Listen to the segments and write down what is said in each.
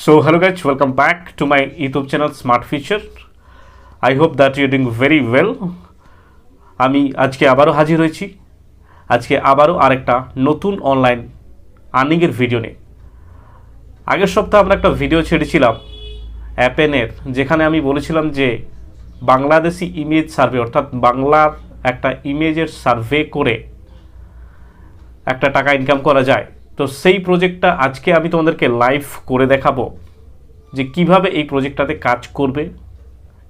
So hello guys, welcome back to my YouTube channel Smart Future. I hope that you're doing very well. আমি আজকে আবারও হাজির হয়েছি আজকে আবারও আরেকটা নতুন অনলাইন আর্নিংয়ের ভিডিও নিয়ে আগের সপ্তাহে আমরা একটা ভিডিও ছেড়েছিলাম অ্যাপেনের যেখানে আমি বলেছিলাম যে বাংলাদেশি ইমেজ সার্ভে অর্থাৎ বাংলার একটা ইমেজের সার্ভে করে একটা টাকা ইনকাম করা যায় তো সেই প্রজেক্টটা আজকে আমি তোমাদেরকে লাইভ করে দেখাবো যে কীভাবে এই প্রজেক্টটাতে কাজ করবে।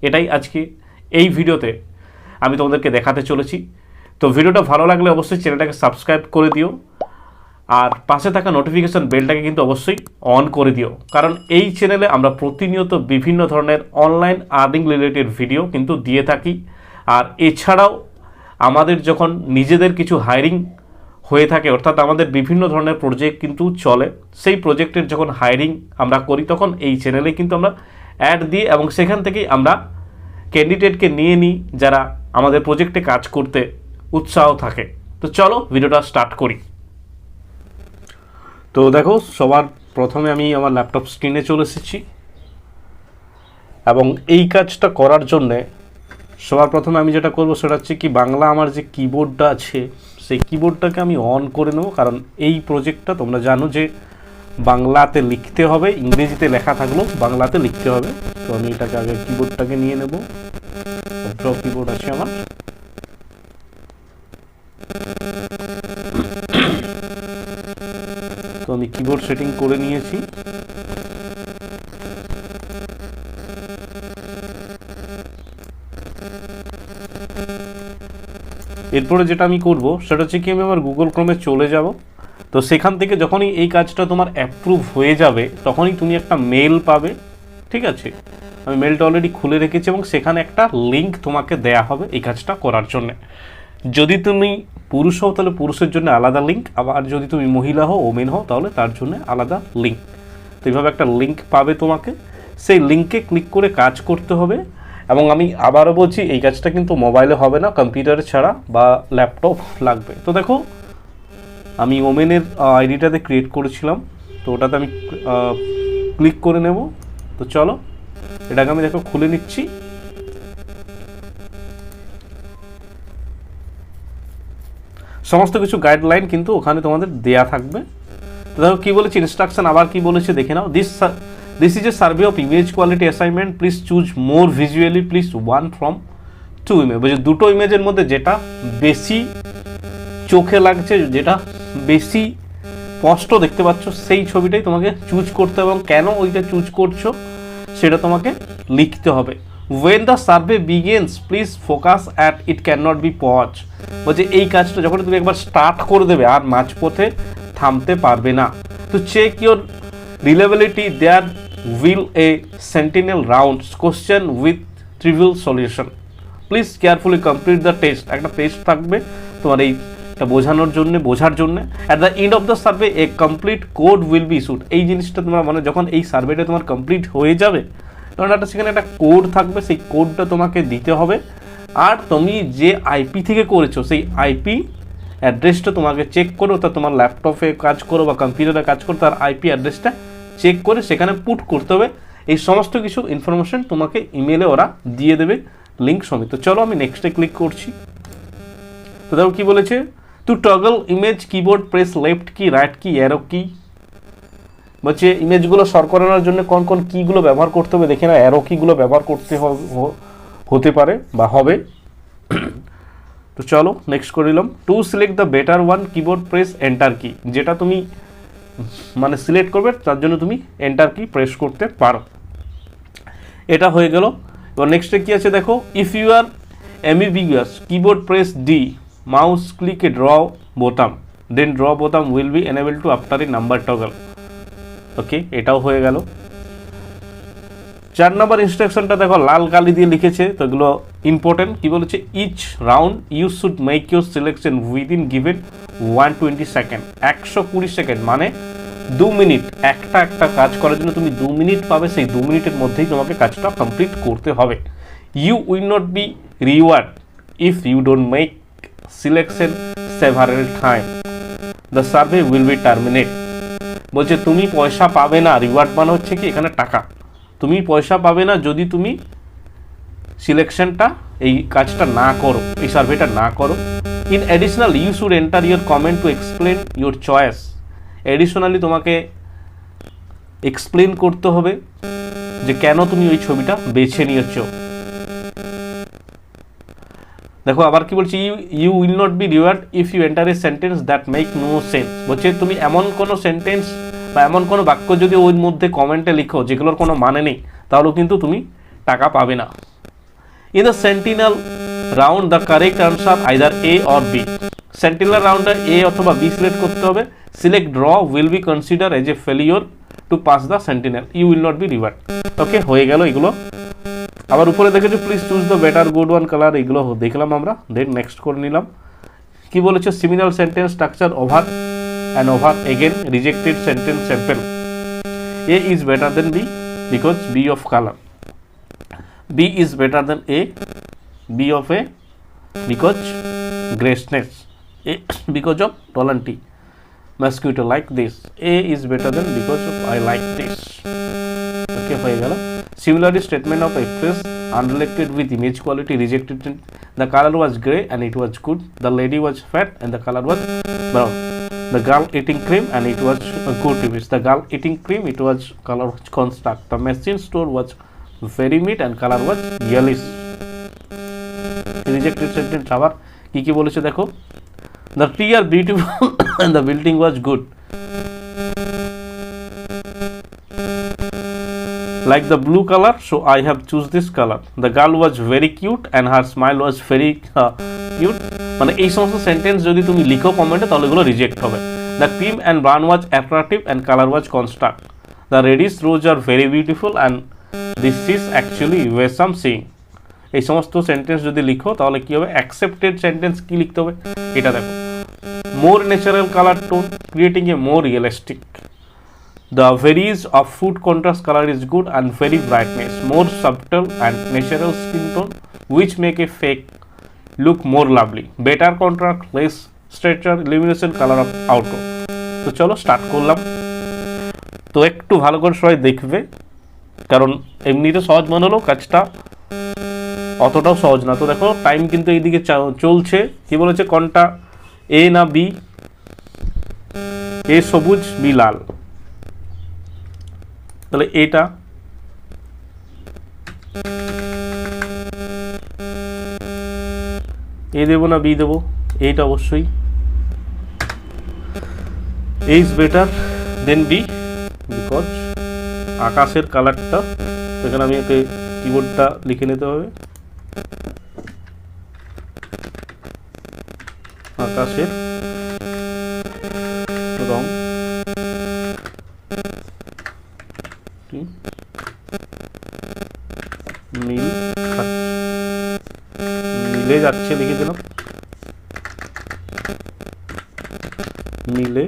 এটাই আজকে এই ভিডিওতে আমি তোমাদেরকে দেখাতে চলেছি। তো ভিডিওটা ভালো লাগলে অবশ্যই চ্যানেলটাকে সাবস্ক্রাইব করে দিও আর পাশে থাকা নোটিফিকেশান বেলটাকে কিন্তু অবশ্যই অন করে দিও। কারণ এই চ্যানেলে আমরা প্রতিনিয়ত বিভিন্ন ধরনের অনলাইন আর্নিং রিলেটেড ভিডিও কিন্তু দিয়ে থাকি। আর এছাড়াও আমাদের যখন নিজেদের কিছু হায়ারিং হয়ে থাকে, অর্থাৎ আমাদের বিভিন্ন ধরনের প্রজেক্ট কিন্তু চলে। সেই প্রজেক্টের যখন হায়ারিং আমরা করি, তখন এই চ্যানেলে কিন্তু আমরা অ্যাড দিই এবং সেখান থেকেই আমরা ক্যান্ডিডেটকে নিয়ে নিই, যারা আমাদের প্রজেক্টে কাজ করতে উৎসাহ থাকে। তো চলো ভিডিওটা স্টার্ট করি। তো দেখো, সবার প্রথমে আমি আমার ল্যাপটপ স্ক্রিনে চলে এসেছি। এবং এই কাজটা করার জন্যে সবার প্রথমে আমি যেটা করব, সেটা হচ্ছে কি, বাংলা আমার যে কিবোর্ডটা আছে সেই কিবোর্ডটাকে আমি অন করে নেব, কারণ এই প্রজেক্টটা তোমরা জানো যে বাংলাতে লিখতে হবে, ইংরেজিতে লেখা থাকলেও বাংলাতে লিখতে হবে। তো আমি এটাকে আগে কিবোর্ডটাকে নিয়ে নেব। ড্র কিবোর্ড আছে আমার। তো আমি কিবোর্ড সেটিং করে নিয়েছি। এরপরে যেটা আমি করব, সেটা হচ্ছে কি আমি আমার গুগল ক্রমে চলে যাব। তো সেখান থেকে যখনই এই কাজটা তোমার অ্যাপ্রুভ হয়ে যাবে, তখনই তুমি একটা মেল পাবে, ঠিক আছে? আমি মেলটা অলরেডি খুলে রেখেছি এবং সেখানে একটা লিঙ্ক তোমাকে দেয়া হবে এই কাজটা করার জন্য। যদি তুমি পুরুষ হও, তাহলে পুরুষের জন্য আলাদা লিঙ্ক আবার যদি তুমি মহিলা হও ওমেন হও, তাহলে তার জন্য আলাদা লিঙ্ক তো এইভাবে একটা লিঙ্ক পাবে তোমাকে। সেই লিঙ্কে ক্লিক করে কাজ করতে হবে। এবং আমি আবারও বলছি, এই কাজটা কিন্তু মোবাইলে হবে না, কম্পিউটারে ছাড়া বা ল্যাপটপ লাগবে। তো দেখো, আমি ওমেনের আইডিটাতে ক্রিয়েট করেছিলাম, তো ওটাতে আমি ক্লিক করে নেব। তো চলো, এটাকে আমি দেখো খুলে নিচ্ছি। সমস্ত কিছু গাইডলাইন কিন্তু ওখানে তোমাদের দেয়া থাকবে। তো দেখো কী বলেছে ইনস্ট্রাকশন আবার কি বলেছে, দেখে নাও। This is a survey of image quality assignment please choose more visually please one from two image বলছে দুটো ইমেজের মধ্যে যেটা বেশি চোখে লাগছে, যেটা বেশি স্পষ্ট দেখতে পাচ্ছ, সেই ছবিটাই তোমাকে চুজ করতে এবং কেন ওইটা চুজ করছ, সেটা তোমাকে লিখতে হবে। When the survey begins please focus at it can not be pause বলছে, এই কাজটা যখন তুমি একবার স্টার্ট করে দেবে, আর মাঝপথে থামতে পারবে না। তো check your reliability there will a sentinel rounds question with trivial solution please carefully complete the test একটা টেস্ট থাকবে তোমার এই বোঝানোর জন্য, বোঝার জন্য। At the end of the survey a complete code will be issued এই জিনিসটা তোমরা মানে যখন এই সার্ভেটা তোমার কমপ্লিট হয়ে যাবে, তখন একটা সেখানে একটা কোড থাকবে, সেই কোডটা তোমাকে দিতে হবে। আর তুমি যে আইপি থেকে করেছ, সেই আইপি অ্যাড্রেসটা তোমাকে চেক করে অর্থাৎ তোমার ল্যাপটপে কাজ করো বা কম্পিউটারে কাজ করো, তার আইপি অ্যাড্রেসটা চেক করে সেখানে পুট করতে হবে। এই সমস্ত কিছু ইনফরমেশন তোমাকে ইমেলে ওরা দিয়ে দেবে লিঙ্ক সমেত। চলো আমি নেক্সটে ক্লিক করছি। তো দেখো কী বলেছে? To toggle image keyboard press left key right key arrow key বলছে ইমেজগুলো সর করানোর জন্য কোন কোন কীগুলো ব্যবহার করতে হবে? দেখে না অ্যারো কিগুলো ব্যবহার করতে হতে পারে বা হবে। তো চলো নেক্সট করে নিলাম। To select the better one keyboard press enter key যেটা তুমি মানে সিলেক্ট করবে, তার জন্য তুমি এন্টার কি প্রেস করতে পারো। এটা হয়ে গেল। এবার নেক্সটে কী আছে দেখো? If you are ambiguous keyboard press D mouse click draw বোতাম দেন ড্র বোতাম will be enable to after a number toggle okay এটাও হয়ে গেল। চার নম্বর ইনস্ট্রাকশনটা দেখো, লাল কালি দিয়ে লিখেছে, তো এগুলো ইম্পর্টেন্ট কী বলেছে? Each round you should make your selection within given one twenty second একশো কুড়ি সেকেন্ড মানে দু মিনিট, একটা একটা কাজ করার জন্য তুমি দু মিনিট পাবে, সেই দু মিনিটের মধ্যেই তোমাকে কাজটা কমপ্লিট করতে হবে। You will not be reward if you don't make selection several time the survey will be terminate বলছে, তুমি পয়সা পাবে না রিওয়ার্ড মানে হচ্ছে কি, এখানে টাকা। তুমি পয়সা পাবে না যদি তুমি সিলেকশনটা এই কাজটা না করো, এই সার্ভেটা না করো। In additional you should enter your comment to explain your choice additionally তোমাকে এক্সপ্লেন করতে হবে যে কেন তুমি ওই ছবিটা বেছে নিয়েছ। দেখো, আবার কি বলছি? You you will not be reward if you enter a sentence that make no sense বলছে, তুমি এমন কোনো সেন্টেন্স বা এমন কোনো বাক্য যদি ওর মধ্যে কমেন্টে লিখো, যেগুলোর কোনো মানে নেই, তাহলেও কিন্তু তুমি টাকা পাবে না। In the sentinel round the correct answer either A or B sentinel রাউন্ডে এ অথবা বি সিলেক্ট করতে হবে। Select draw will be consider as a failure to pass the sentinel you will not be reward okay হয়ে গেল এগুলো। আবার উপরে দেখেছ please choose the better good one colour এগুলো দেখলাম আমরা। দেন নেক্সট করে নিলাম। কি বলেছে? Similar sentence structure over and over again rejected sentence sample A is better than B because B of colour B is better than A B of A because greyness A because of টলান্টি mosquito like this a is better than because of i like this okay হয়ে গেল similarly statement of a phrase unrelated with image quality rejected the color was gray and it was good the lady was fat and the color was brown the girl eating cream and it was a good image the girl eating cream it was color construct the machine store was very neat and color was yellowish rejected sentence আবার কি কি বলেছে দেখো The tree are beautiful and the building was good. Like the blue color, so I have choose this color. The girl was very cute and her smile was very uh, cute. মানে এই সমস্ত sentence যদি তুমি লিখো কমেন্টে তাহলে এগুলো reject হবে the cream and brown was attractive and colour was construct the radish rose are very beautiful and this is actually awesome Singh এই সমস্ত সেন্টেন্স যদি লিখো, তাহলে কি হবে? অ্যাকসেপ্টেড সেন্টেন্স কি লিখতে হবে? এটা দেখো। More natural colour tone creating a more realistic the varies of food contrast colour is good and very brightness more subtle and natural skin tone which make a fake look more lovely better contract less stretcher illumination colour of auto তো চলো start করলাম। তো একটু ভালো করে সবাই দেখবে, কারণ এমনিতে সহজ মনে হলো কাজটা। অতটাও সহজ না। তো দেখো টাইম কিন্তু এইদিকে চলছে। কি বলেছে কোনটা? এ না বি এ সবুজ বি লাল। তাহলে এটা এ দেবো না বি দেবো? এইটা অবশ্যই। A is better than B because আকাশের কালারটা সেখানে আমি এতে কিবোর্ডটা লিখে নিতে হবে। আকাশের রং। মিল মিলে যাচ্ছে লিখে দিলাম মিলে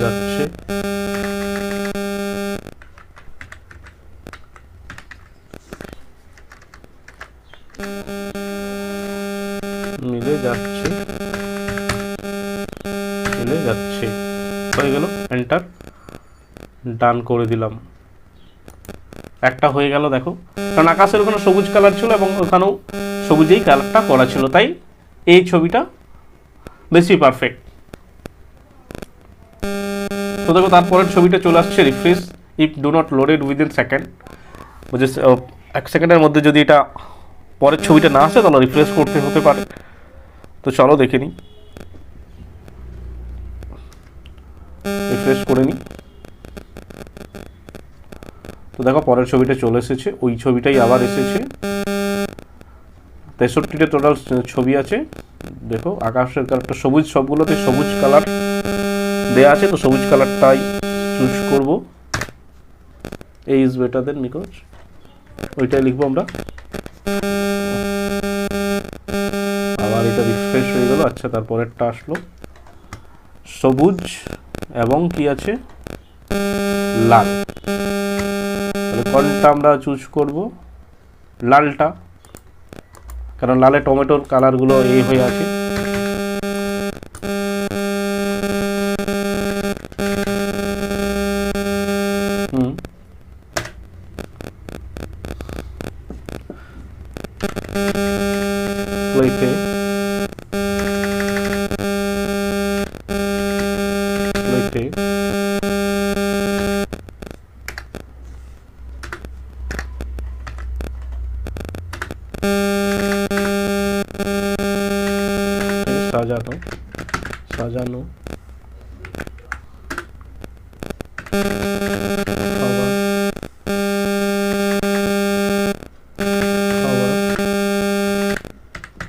যাচ্ছে। ডান করে দিলাম। একটা হয়ে গেল, দেখো। কারণ আকাশের ওখানে সবুজ কালার ছিল এবং ওখানেও সবুজেই কালারটা করা ছিল, তাই এই ছবিটা বেশি পারফেক্ট তো দেখো, তারপরের ছবিটা চলে আসছে refresh if do not loaded within second বুঝে এক সেকেন্ডের মধ্যে যদি এটা পরের ছবিটা না আসে, তাহলে রিফ্রেশ করতে হতে পারে। তো চলো দেখে নিই। রিফ্রেশ করে নিই। তো দেখো, পরের ছবিটা চলে এসেছে, ওই ছবিটাই আবার এসেছে। তেষট্টিটা টোটাল ছবি আছে। দেখো, আকাশের কালারটা সবুজ, সবগুলোতে সবুজ কালার দেয়া আছে, তো সবুজ কালারটাই চুজ করব। এই ইজ বেটার দেন নিকোজ ওইটাই লিখব আমরা। আবার এটা রিফ্রেশ হয়ে গেল আচ্ছা তারপরেরটা আসলো। সবুজ এবং কি আছে? লাল। তাহলে কোনটা আমরা চুজ করব লালটা। কারণ লালে টমেটোর কালারগুলো এই হয়ে আছে। play pay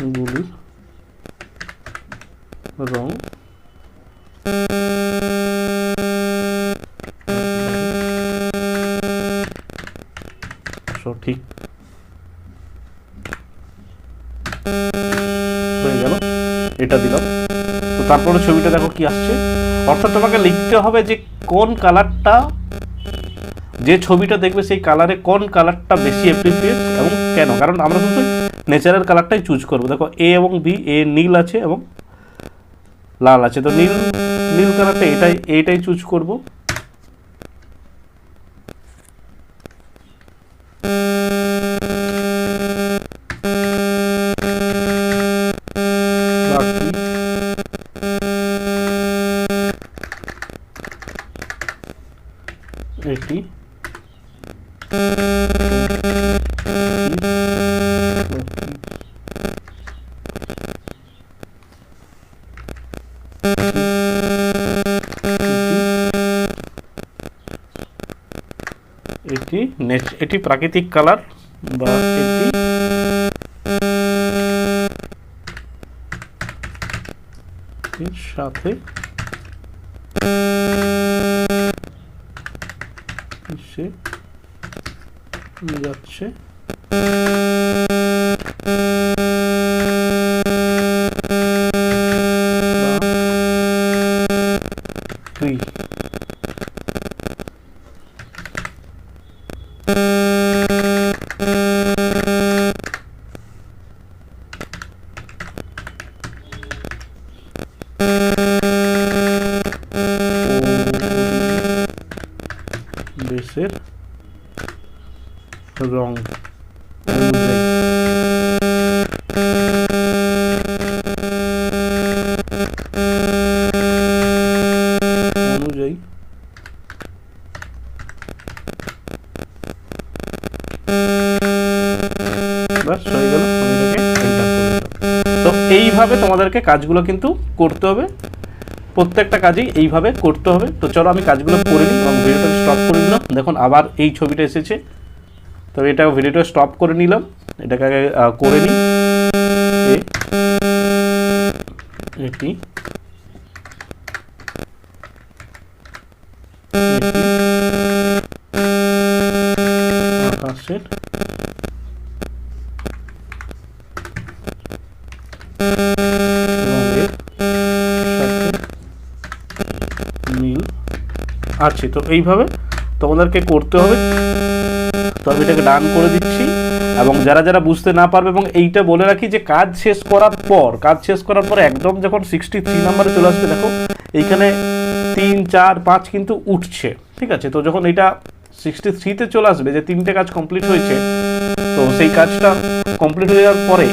খাবারগুলির রং সঠিক হয়ে এটা দিলাম। তো তারপরে ছবিটা দেখো কি আসছে। অর্থাৎ তোমাকে লিখতে হবে যে কোন কালারটা, যে ছবিটা দেখবে সেই কালারে কোন কালারটা বেশি অ্যাপ্রিসিয়েট এবং কেন? কারণ আমরা কিন্তু নেচারাল কালারটাই চুজ করব। দেখো এ এবং বি এ নীল আছে এবং লাল আছে। তো নীল নীল কালারটা এটাই এইটাই চুজ করব। এটি। এটি প্রাকৃতিক কালার বা এটি সাথে যাচ্ছে। বা দেশের রং। তো এইভাবে তোমাদেরকে কাজগুলো কিন্তু করতে হবে। প্রত্যেকটা কাজেই এইভাবে করতে হবে। তো চলো আমি কাজগুলো করে নিই ভিডিওটা স্টপ করে দিলাম দেখুন, আবার এই ছবিটা এসেছে। তো এটা ভিডিওটা স্টপ করে নিলাম। এটাকে আগে করে নিই। এটি, আকাশের আছে তো এইভাবে তোমাদেরকে করতে হবে। তো আমি এটাকে ডান করে দিচ্ছি। এবং যারা যারা বুঝতে না পারবে এবং এইটা বলে রাখি যে কাজ শেষ করার পর, কাজ শেষ করার পর একদম যখন সিক্সটি থ্রি নাম্বারে চলে আসবে, দেখো, এইখানে তিন, চার, পাঁচ কিন্তু উঠছে। ঠিক আছে? তো যখন এটা সিক্সটি থ্রিতে চলে আসবে যে তিনটে কাজ কমপ্লিট হয়েছে, তো সেই কাজটা কমপ্লিট হয়ে যাওয়ার পরে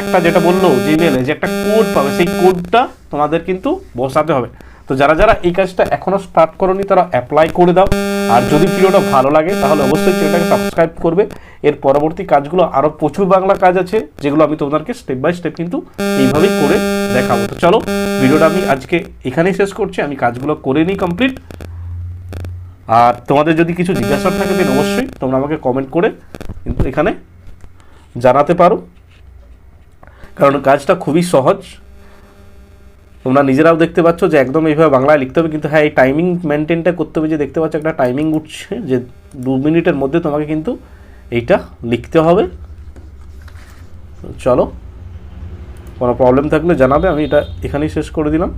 একটা যেটা বলল জিমেলে যে একটা কোড পাবে, সেই কোডটা তোমাদের কিন্তু বসাতে হবে। তো যারা যারা এই কাজটা এখনও স্টার্ট করনি, তারা অ্যাপ্লাই করে দাও। আর যদি ভিডিওটা ভালো লাগে, তাহলে অবশ্যই চ্যানেলটাকে সাবস্ক্রাইব করবে। এর পরবর্তী কাজগুলো আরও প্রচুর বাংলা কাজ আছে, যেগুলো আমি তোমাদেরকে স্টেপ বাই স্টেপ কিন্তু এইভাবেই করে দেখাবো। তো চলো, ভিডিওটা আমি আজকে এখানেই শেষ করছি। আমি কাজগুলো করে নিই কমপ্লিট আর তোমাদের যদি কিছু জিজ্ঞাসা থাকে দেন অবশ্যই তোমরা আমাকে কমেন্ট করে কিন্তু এখানে জানাতে পারো। কারণ কাজটা খুবই সহজ। তোমরা নিজেরাও দেখতে পাচ্ছ যে একদম এইভাবে বাংলায় লিখতে হবে, কিন্তু হ্যাঁ এই টাইমিং মেনটেনটা করতে হবে যে দেখতে পাচ্ছ একটা টাইমিং উঠছে, যে দু মিনিটের মধ্যে তোমাকে কিন্তু এইটা লিখতে হবে। চলো, কোনো প্রবলেম থাকলে জানাবে, আমি এটা এখানেই শেষ করে দিলাম।